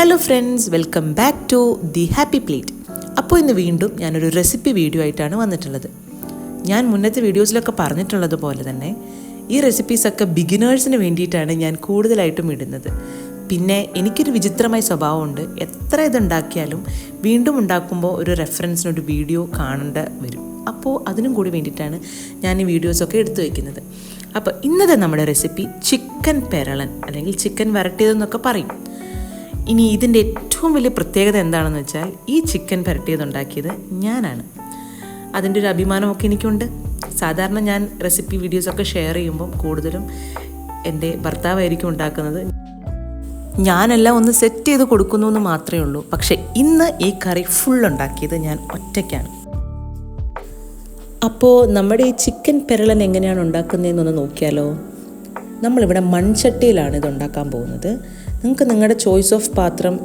Hello friends welcome back to the happy plate അപ്പോൾ ഇന്ന് വീണ്ടും ഞാനൊരു റെസിപ്പി വീഡിയോ ആയിട്ടാണ് വന്നിട്ടുള്ളത്. ഞാൻ മുന്നത്തെ വീഡിയോസിലൊക്കെ പറഞ്ഞിട്ടുള്ളത് പോലെ തന്നെ ഈ റെസിപ്പീസൊക്കെ ബിഗിനേഴ്സിന് വേണ്ടിയിട്ടാണ് ഞാൻ കൂടുതലായിട്ടും ഇടുന്നത്. പിന്നെ എനിക്കൊരു വിചിത്രമായ സ്വഭാവമുണ്ട്. എത്ര ഇതുണ്ടാക്കിയാലും വീണ്ടും ഉണ്ടാക്കുമ്പോൾ ഒരു റെഫറൻസിനൊരു വീഡിയോ കാണേണ്ട വരും. അപ്പോൾ അതിനും കൂടി വേണ്ടിയിട്ടാണ് ഞാൻ ഈ വീഡിയോസൊക്കെ എടുത്തു വയ്ക്കുന്നത് അപ്പോൾ ഇന്നത്തെ നമ്മുടെ റെസിപ്പി ചിക്കൻ പെരളൻ അല്ലെങ്കിൽ ചിക്കൻ വരട്ടിയതെന്നൊക്കെ പറയും. ഇനി ഇതിന്റെ ഏറ്റവും വലിയ പ്രത്യേകത എന്താണെന്ന് വെച്ചാൽ ഈ ചിക്കൻ പുരട്ടിയതുണ്ടാക്കിയത് ഞാനാണ്. അതിന്റെ ഒരു അഭിമാനമൊക്കെ എനിക്കുണ്ട്. സാധാരണ ഞാൻ റെസിപ്പി വീഡിയോസൊക്കെ ഷെയർ ചെയ്യുമ്പം കൂടുതലും എന്റെ ഭർത്താവായിരിക്കും ഉണ്ടാക്കുന്നത്. ഞാനെല്ലാം ഒന്ന് സെറ്റ് ചെയ്ത് കൊടുക്കുന്നു എന്ന് മാത്രമേ ഉള്ളൂ. പക്ഷേ ഇന്ന് ഈ കറി ഫുൾ ഉണ്ടാക്കിയത് ഞാൻ ഒറ്റയ്ക്കാണ്. അപ്പോൾ നമ്മുടെ ഈ ചിക്കൻ പെരളൻ എങ്ങനെയാണ് ഉണ്ടാക്കുന്നതെന്നൊന്ന് നോക്കിയാലോ? നമ്മളിവിടെ മൺചട്ടിയിലാണ് ഇത് ഉണ്ടാക്കാൻ പോകുന്നത്. നിങ്ങൾക്ക് നിങ്ങളുടെ ചോയ്സ് ഓഫ് പാത്രം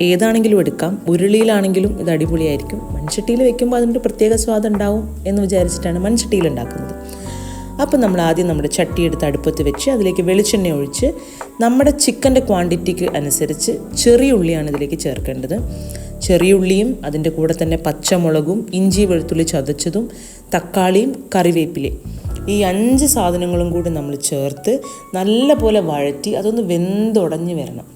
ഏതാണെങ്കിലും എടുക്കാം. ഉരുളിയിലാണെങ്കിലും ഇത് അടിപൊളിയായിരിക്കും. മൺചട്ടിയിൽ വെക്കുമ്പോൾ അതിന്റെ പ്രത്യേക സ്വാദം ഉണ്ടാവും എന്ന് വിചാരിച്ചിട്ടാണ് മൺചട്ടിയിൽ ഉണ്ടാക്കുന്നത്. അപ്പം നമ്മൾ ആദ്യം നമ്മുടെ ചട്ടി എടുത്ത് അടുപ്പത്ത് വെച്ച് അതിലേക്ക് വെളിച്ചെണ്ണ ഒഴിച്ച് നമ്മുടെ ചിക്കന്റെ ക്വാണ്ടിറ്റിക്ക് അനുസരിച്ച് ചെറിയ ഉള്ളിയാണ് ഇതിലേക്ക് ചേർക്കേണ്ടത്. ചെറിയ ഉള്ളിയും അതിന്റെ കൂടെ തന്നെ പച്ചമുളകും ഇഞ്ചി വെളുത്തുള്ളി ചതച്ചതും തക്കാളിയും കറിവേപ്പിലയും ഈ അഞ്ച് സാധനങ്ങളും കൂടി നമ്മൾ ചേർത്ത് നല്ല പോലെ വഴറ്റി അതൊന്ന് വെന്തുടഞ്ഞ് വരണം.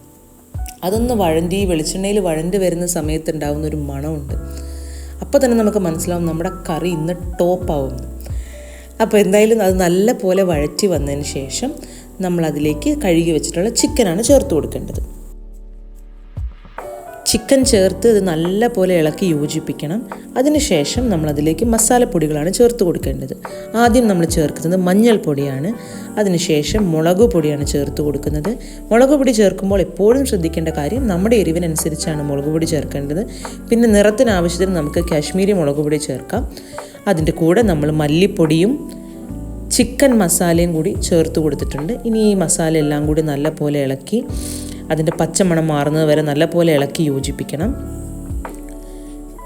അതൊന്ന് വഴണ്ടി വെളിച്ചെണ്ണയിൽ വഴണ്ടി വരുന്ന സമയത്ത് ഉണ്ടാകുന്ന ഒരു മണമുണ്ട്. അപ്പോൾ തന്നെ നമുക്ക് മനസ്സിലാവും നമ്മുടെ കറി ഇന്ന് ടോപ്പാവും. അപ്പോൾ എന്തായാലും അത് നല്ല പോലെ വഴറ്റി വന്നതിന് ശേഷം നമ്മളതിലേക്ക് കഴുകി വെച്ചിട്ടുള്ള ചിക്കനാണ് ചേർത്ത് കൊടുക്കേണ്ടത്. ചിക്കൻ ചേർത്ത് ഇത് നല്ല പോലെ ഇളക്കി യോജിപ്പിക്കണം. അതിനുശേഷം നമ്മളതിലേക്ക് മസാലപ്പൊടികളാണ് ചേർത്ത് കൊടുക്കേണ്ടത്. ആദ്യം നമ്മൾ ചേർക്കുന്നത് മഞ്ഞൾപ്പൊടിയാണ്. അതിനുശേഷം മുളക് പൊടിയാണ് ചേർത്ത് കൊടുക്കുന്നത്. മുളക് പൊടി ചേർക്കുമ്പോൾ എപ്പോഴും ശ്രദ്ധിക്കേണ്ട കാര്യം നമ്മുടെ എരിവിനനുസരിച്ചാണ് മുളക് പൊടി ചേർക്കേണ്ടത്. പിന്നെ നിറത്തിന് ആവശ്യത്തിന് നമുക്ക് കാശ്മീരി മുളക് പൊടി ചേർക്കാം. അതിന്റെ കൂടെ നമ്മൾ മല്ലിപ്പൊടിയും ചിക്കൻ മസാലയും കൂടി ചേർത്ത് കൊടുത്തിട്ടുണ്ട്. ഇനി ഈ മസാല എല്ലാം കൂടി നല്ല പോലെ ഇളക്കി അതിന്റെ പച്ചമണം മാറുന്നത് വരെ നല്ലപോലെ ഇളക്കി യോജിപ്പിക്കണം.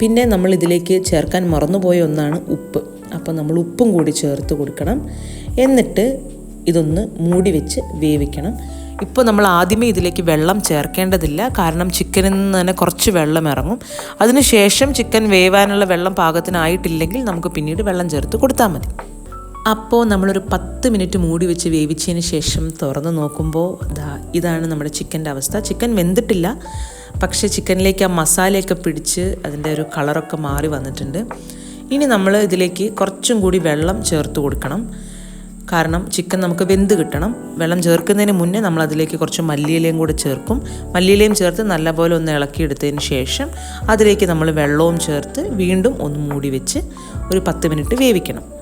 പിന്നെ നമ്മൾ ഇതിലേക്ക് ചേർക്കാൻ മറന്നുപോയ ഒന്നാണ് ഉപ്പ്. അപ്പോൾ നമ്മൾ ഉപ്പും കൂടി ചേർത്ത് കൊടുക്കണം. എന്നിട്ട് ഇതൊന്ന് മൂടി വെച്ച് വേവിക്കണം. ഇപ്പോൾ നമ്മൾ ആദ്യമേ ഇതിലേക്ക് വെള്ളം ചേർക്കേണ്ടതില്ല. കാരണം ചിക്കനിൽ നിന്ന് തന്നെ കുറച്ച് വെള്ളം ഇറങ്ങും. അതിനുശേഷം ചിക്കൻ വേവാനുള്ള വെള്ളം പാകത്തിനായിട്ടില്ലെങ്കിൽ നമുക്ക് പിന്നീട് വെള്ളം ചേർത്ത് കൊടുത്താൽ മതി. അപ്പോൾ നമ്മളൊരു പത്ത് മിനിറ്റ് മൂടി വെച്ച് വേവിച്ചതിന് ശേഷം തുറന്ന് നോക്കുമ്പോൾ ദാ ഇതാണ് നമ്മുടെ ചിക്കന്റെ അവസ്ഥ. ചിക്കൻ വെന്തിട്ടില്ല. പക്ഷേ ചിക്കനിലേക്ക് ആ മസാലയൊക്കെ പിടിച്ച് അതിന്റെ ഒരു കളറൊക്കെ മാറി വന്നിട്ടുണ്ട്. ഇനി നമ്മൾ ഇതിലേക്ക് കുറച്ചും കൂടി വെള്ളം ചേർത്ത് കൊടുക്കണം. കാരണം ചിക്കൻ നമുക്ക് വെന്ത് കിട്ടണം. വെള്ളം ചേർക്കുന്നതിന് മുന്നേ നമ്മൾ അതിലേക്ക് കുറച്ച് മല്ലിയിലയും കൂടെ ചേർക്കും. മല്ലിയിലയും ചേർത്ത് നല്ലപോലെ ഒന്ന് ഇളക്കിയെടുത്തതിന് ശേഷം അതിലേക്ക് നമ്മൾ വെള്ളവും ചേർത്ത് വീണ്ടും ഒന്ന് മൂടി വെച്ച് ഒരു പത്ത് മിനിറ്റ് വേവിക്കണം.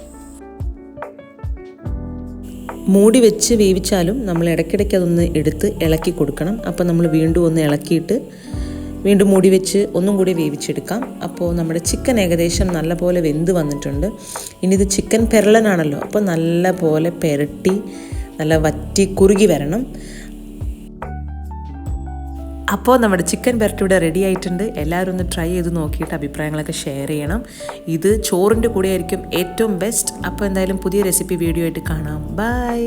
മൂടി വെച്ച് വേവിച്ചാലും നമ്മൾ ഇടയ്ക്കിടയ്ക്ക് അതൊന്ന് എടുത്ത് ഇളക്കി കൊടുക്കണം. അപ്പോൾ നമ്മൾ വീണ്ടും ഒന്ന് ഇളക്കിയിട്ട് വീണ്ടും മൂടി വെച്ച് ഒന്നും കൂടി വേവിച്ചെടുക്കാം. അപ്പോൾ നമ്മുടെ ചിക്കൻ ഏകദേശം നല്ലപോലെ വെന്ത് വന്നിട്ടുണ്ട്. ഇനി ഇത് ചിക്കൻ പെരളനാണല്ലോ. അപ്പോൾ നല്ലപോലെ പെരട്ടി നല്ല വറ്റി കുറുകി വരണം. അപ്പോൾ നമ്മുടെ ചിക്കൻ പെരട്ടി ഇവിടെ റെഡി ആയിട്ടുണ്ട്. എല്ലാവരും ഒന്ന് ട്രൈ ചെയ്ത് നോക്കിയിട്ട് അഭിപ്രായങ്ങളൊക്കെ ഷെയർ ചെയ്യണം. ഇത് ചോറിന്റെ കൂടെ ആയിരിക്കും ഏറ്റവും ബെസ്റ്റ് അപ്പോൾ എന്തായാലും പുതിയ റെസിപ്പി വീഡിയോ ആയിട്ട് കാണാം. ബൈ